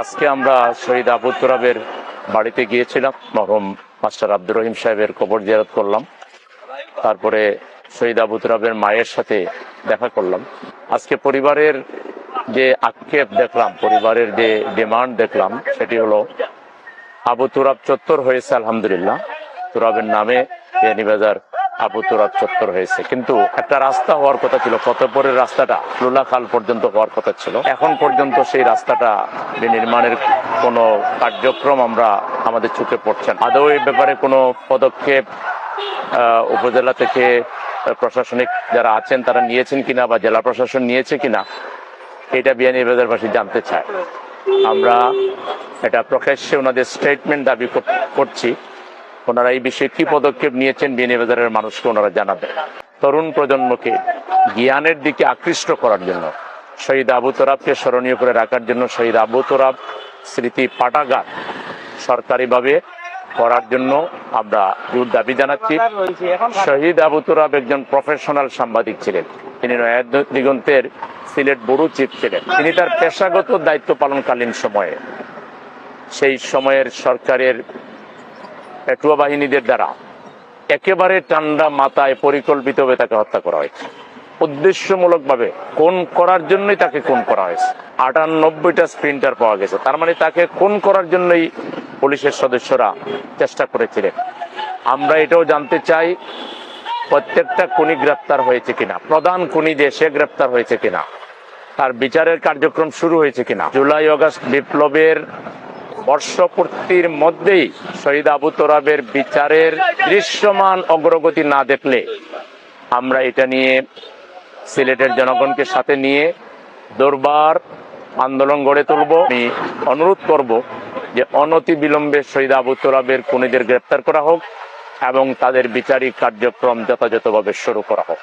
আজকে আমরা শহীদ আবু তুরাবের বাড়িতে গিয়েছিলাম, মরহম মাস্টার আব্দুর রহিম সাহেবের কবর জিয়ারত করলাম। তারপরে শহীদ আবু তুরাবের মায়ের সাথে দেখা করলাম। আজকে পরিবারের যে আক্ষেপ দেখলাম, পরিবারের যে ডিমান্ড দেখলাম, সেটি হলো আবু তুরাব চত্বর হয়েছে, আলহামদুলিল্লাহ। তুরাবের নামে বিয়ানীবাজার আবু তুরাব চত্বর হয়েছে। কিন্তু একটা রাস্তা হওয়ার কথা ছিল কতপরের রাস্তাটা? লুলা খাল পর্যন্ত হওয়ার কথা ছিল। এখন পর্যন্ত সেই রাস্তাটা নির্মাণের কোনো কার্যক্রম আমরা আমাদের চোখে পড়ছে না। আদৌ এই ব্যাপারে কোনো পদক্ষেপ উপজেলা থেকে প্রশাসনিক যারা আছেন তারা নিয়েছেন কিনা বা জেলা প্রশাসন নিয়েছে কিনা, এটা বিয়ানীবাজারবাসী জানতে চায়। আমরা এটা প্রকাশ্যে ওনাদের স্টেটমেন্ট দাবি কর- করছি। ওনারা এই বিষয়ে কি পদক্ষেপ নিয়েছেন বিয়ানীবাজারের মানুষকে ওনারা জানাবেন। তরুণ প্রজন্মকে জ্ঞানের দিকে আকৃষ্ট করার জন্য, শহীদ আবু তোরাবকে স্মরণীয় করে রাখার জন্য, শহীদ আবু তোরাব স্মৃতি পাঠাগার সরকারিভাবে করার জন্য আমরা জোর দাবি জানাচ্ছি। শহীদ আবু তুরাব একজন প্রফেশনাল সাংবাদিক ছিলেন। তিনি দিগন্তের সিলেট বড়ু চিফ ছিলেন। তিনি তার পেশাগত দায়িত্ব পালনকালীন সময়ে, সেই সময়ের সরকারের পেটুয়া বাহিনীদের দ্বারা একেবারে ঠান্ডা মাথায় পরিকল্পিতভাবে তাকে হত্যা করা হয়েছে। উদ্দেশ্যমূলকভাবে কোন করার জন্যই তাকে কোন করা হয়েছে। আটানব্বইটা স্প্রিন্টার পাওয়া গেছে। তার মানে তাকে কোন করার জন্যই পুলিশের সদস্যরা চেষ্টা করেছিলেন। আমরা এটাও জানতে চাই, প্রত্যেকটা খুনি গ্রেপ্তার হয়েছে কিনা? প্রধান খুনি যে, সে গ্রেপ্তার হয়েছে কিনা? তার বিচারের কার্যক্রম শুরু হয়েছে কিনা? জুলাই, অগস্ট বিপ্লবের বর্ষপূর্তির মধ্যেই শহীদ আবু তোরাবের বিচারের দৃশ্যমান অগ্রগতি না দেখলে আমরা এটা নিয়ে সিলেটের জনগণকে সাথে নিয়ে দরবার আন্দোলন গড়ে তুলব। আমি অনুরোধ করব যে অনতি বিলম্বে শহীদ আবু তোরাবের খুনিদের গ্রেপ্তার করা হোক এবং তাদের বিচারিক কার্যক্রম যথাযথভাবে শুরু করা হোক।